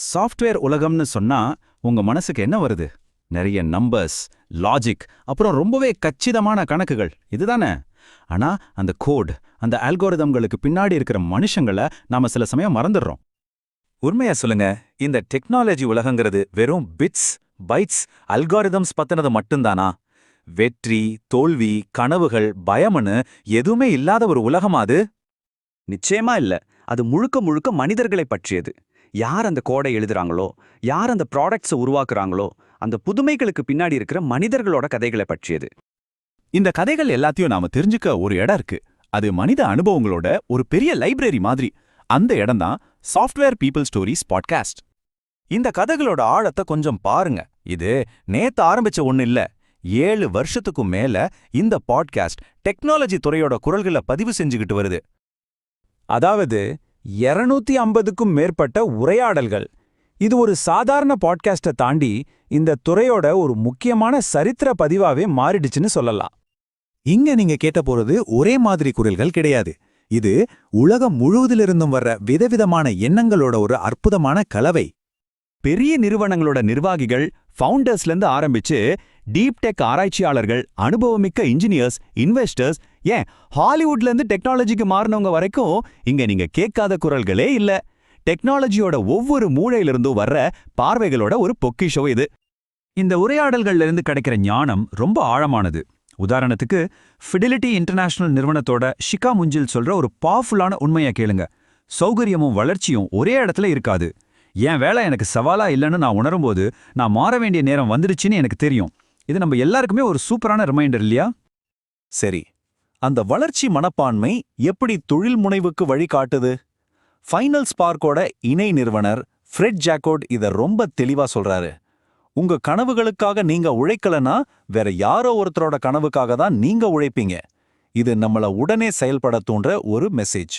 Software உலகம்னு சொன்னா உங்க மனசுக்கு என்ன வருது? நிறைய நம்பர்ஸ் லாஜிக் அப்புறம் ரொம்பவே கச்சிதமான கணக்குகள். இதுதானே? ஆனா அந்த கோட் அந்த அல்கோரிதம்களுக்கு பின்னாடி இருக்கிற மனுஷங்கள நாம சில சமயம் மறந்துடுறோம். உண்மையா சொல்லுங்க இந்த டெக்னாலஜி உலகங்கிறது வெறும் பிட்ஸ் பைட்ஸ் அல்காரிதம்ஸ் பத்தினது மட்டும்தானா? வெற்றி தோல்வி கனவுகள் பயம்னு எதுவுமே இல்லாத ஒரு உலகமா அது? நிச்சயமா இல்ல. அது முழுக்க முழுக்க மனிதர்களை பற்றியது. யார் அந்த கோடை எழுதுறாங்களோ யார் அந்த ப்ராடக்ட்ஸை உருவாக்குறாங்களோ அந்த புதுமைகளுக்கு பின்னாடி இருக்கிற மனிதர்களோட கதைகளை பற்றியது. இந்த கதைகள் எல்லாத்தையும் நாம தெரிஞ்சுக்க ஒரு இடம் இருக்கு. அது மனித அனுபவங்களோட ஒரு பெரிய லைப்ரரி மாதிரி. அந்த இடம் தான் சாஃப்ட்வேர் பீப்பிள் ஸ்டோரிஸ் பாட்காஸ்ட் இந்த கதைகளோட ஆழத்தை கொஞ்சம் பாருங்க. இது நேத்து ஆரம்பிச்ச ஒண்ணு இல்ல. ஏழு வருஷத்துக்கும் மேல இந்த பாட்காஸ்ட் டெக்னாலஜி துறையோட குரல்களை பதிவு செஞ்சுக்கிட்டு வருது. அதாவது 250 ஐம்பதுக்கும் மேற்பட்ட உரையாடல்கள். இது ஒரு சாதாரண பாட்காஸ்ட்டை தாண்டி இந்த துறையோட ஒரு முக்கியமான சரித்திர பதிவாவே மாறிடுச்சுன்னு சொல்லலாம். இங்க நீங்க கேட்ட போறது ஒரே மாதிரி குரல்கள் கிடையாது. இது உலகம் முழுவதிலிருந்தும் வர்ற விதவிதமான எண்ணங்களோட ஒரு அற்புதமான கலவை. பெரிய நிறுவனங்களோட நிர்வாகிகள் ஃபவுண்டர்ஸ்லேருந்து ஆரம்பிச்சு டீப் டெக் ஆராய்ச்சியாளர்கள் அனுபவமிக்க இன்ஜினியர்ஸ் இன்வெஸ்டர்ஸ் ஏன் ஹாலிவுட்லேருந்து டெக்னாலஜிக்கு மாறினவங்க வரைக்கும் இங்க நீங்க கேட்காத குரல்களே இல்ல. டெக்னாலஜியோட ஒவ்வொரு மூளையிலிருந்தும் வர்ற பார்வைகளோட ஒரு பொக்கிஷோ இது. இந்த உரையாடல்கள்ல இருந்து கிடைக்கிற ஞானம் ரொம்ப ஆழமானது. உதாரணத்துக்கு ஃபிடிலிட்டி இன்டர்நேஷனல் நிறுவனத்தோட ஷிகா முஞ்சில் சொல்ற ஒரு பவர்ஃபுல்லான உண்மையை கேளுங்க. சௌகரியமும் வளர்ச்சியும் ஒரே இடத்துல இருக்காது. என் வேலை எனக்கு சவாலா இல்லைன்னு நான் உணரும்போது நான் மாற வேண்டிய நேரம் வந்துடுச்சுன்னு எனக்கு தெரியும். இது நம்ம எல்லாருக்குமே ஒரு சூப்பரான ரிமைண்டர் இல்லையா? சரி அந்த வளர்ச்சி மனப்பான்மை எப்படி தொழில் முனைவுக்கு வழிகாட்டுது ஃபைனல் ஸ்பார்க்கோட இணை நிறுவனர் ஃப்ரெட் ஜாக்கோட் இத ரொம்ப தெளிவா சொல்றாரு. உங்க கனவுகளுக்காக நீங்க உழைக்கலனா வேற யாரோ ஒருத்தரோட கனவுக்காக தான் நீங்க உழைப்பீங்க. இது நம்மள உடனே செயல்பட தூண்டுற ஒரு மெசேஜ்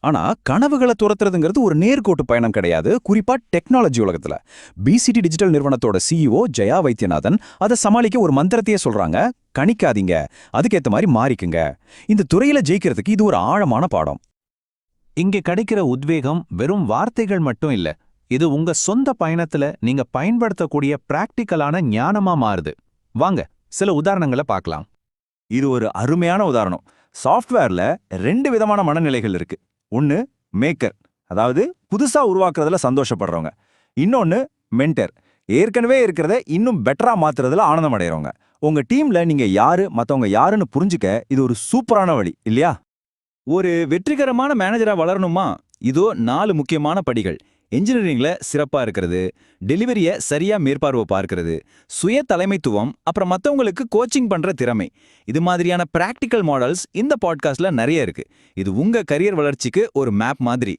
ஆனா கனவுகளை துரத்துறதுங்கிறது ஒரு நேர்கோட்டு பயணம் கிடையாது. குறிப்பா டெக்னாலஜி உலகத்துல. பிசிடி டிஜிட்டல் நிறுவனத்தோட சிஇஓ ஜெயா வைத்தியநாதன் அதை சமாளிக்க ஒரு மந்திரத்தையே சொல்றாங்க. கணிக்காதீங்க. அதுக்கேத்த மாதிரி மாறிக்குங்க. இந்த துறையில ஜெயிக்கிறதுக்கு இது ஒரு ஆழமான பாடம். இங்கே கிடைக்கிற உத்வேகம் வெறும் வார்த்தைகள் மட்டும் இல்ல. இது உங்க சொந்த பயணத்துல நீங்க பயன்படுத்தக்கூடிய பிராக்டிக்கலான ஞானமா மாறுது. வாங்க சில உதாரணங்களை பார்க்கலாம். இது ஒரு அருமையான உதாரணம். சாஃப்ட்வேர்ல ரெண்டு விதமான மனநிலைகள் இருக்கு. ஒன்னு மேக்கர் அதாவது புதுசா உருவாக்குறதுல சந்தோஷப்படுறவங்க. இன்னொன்னு மென்டர் ஏற்கனவே இருக்கிறத இன்னும் பெட்டரா மாத்துறதுல ஆனந்தம் அடைகிறவங்க உங்க டீம்ல நீங்க யாரு மத்தவங்க யாருன்னு புரிஞ்சுக்க இது ஒரு சூப்பரான வழி இல்லையா? ஒரு வெற்றிகரமான மேனேஜரா வளரணுமா? இதோ நாலு முக்கியமான படிகள். இன்ஜினியரிங்ல சிறப்பா இருக்கிறது. டெலிவரிய சரியா மேற்பார்வை பார்க்கிறது. சுய தலைமைத்துவம் அப்புறம் மத்தவங்களுக்கு கோச்சிங் பண்ற திறமை. இது மாதிரியான பிராக்டிக்கல் மாடல்ஸ் இந்த பாட்காஸ்ட்ல நிறைய இருக்கு. இது உங்க கரியர் வளர்ச்சிக்கு ஒரு மேப் மாதிரி.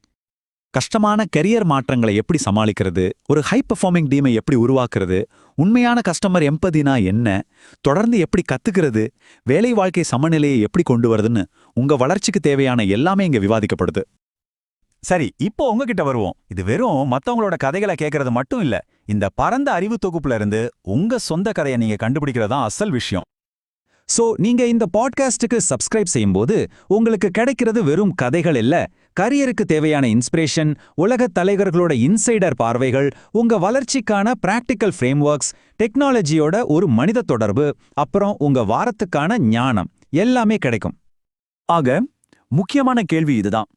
கஷ்டமான கரியர் மாற்றங்களை எப்படி சமாளிக்கிறது? ஒரு ஹை பெர்ஃபார்மிங் டீமை எப்படி உருவாக்குறது? உண்மையான கஸ்டமர் எம்பதினா என்ன? தொடர்ந்து எப்படி கத்துக்கிறது? வேலை வாழ்க்கை சமநிலையை எப்படி கொண்டு வருதுன்னு உங்க வளர்ச்சிக்கு தேவையான எல்லாமே இங்க விவாதிக்கப்படுது. சரி இப்போ உங்ககிட்ட வருவோம். இது வெறும் மத்தவங்களோட கதைகளை கேட்கறது மட்டும் இல்ல. இந்த பரந்த அறிவு தொகுப்புல இருந்து உங்க சொந்த கதையை நீங்க கண்டுபிடிக்கிறது தான் அசல் விஷயம். சோ நீங்க இந்த பாட்காஸ்டுக்கு சப்ஸ்கிரைப் செய்யும்போது உங்களுக்கு கிடைக்கிறது வெறும் கதைகள் இல்ல. கரியருக்கு தேவையான இன்ஸ்பிரேஷன் உலகத் தலைவர்களோட இன்சைடர் பார்வைகள் உங்க வளர்ச்சிக்கான பிராக்டிக்கல் ஃப்ரேம்வொர்க்ஸ் டெக்னாலஜியோட ஒரு மனித தொடர்பு அப்புறம் உங்க வாரத்துக்கான ஞானம் எல்லாமே கிடைக்கும். ஆக முக்கியமான கேள்வி இதுதான்.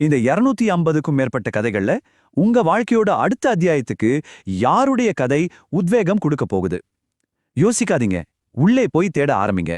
இந்த 250 ஐம்பதுக்கும் மேற்பட்ட கதைகள்ல உங்க வாழ்க்கையோட அடுத்த அத்தியாயத்துக்கு யாருடைய கதை உத்வேகம் கொடுக்க போகுது? யோசிக்காதீங்க. உள்ளே போய் தேட ஆரம்பிங்க.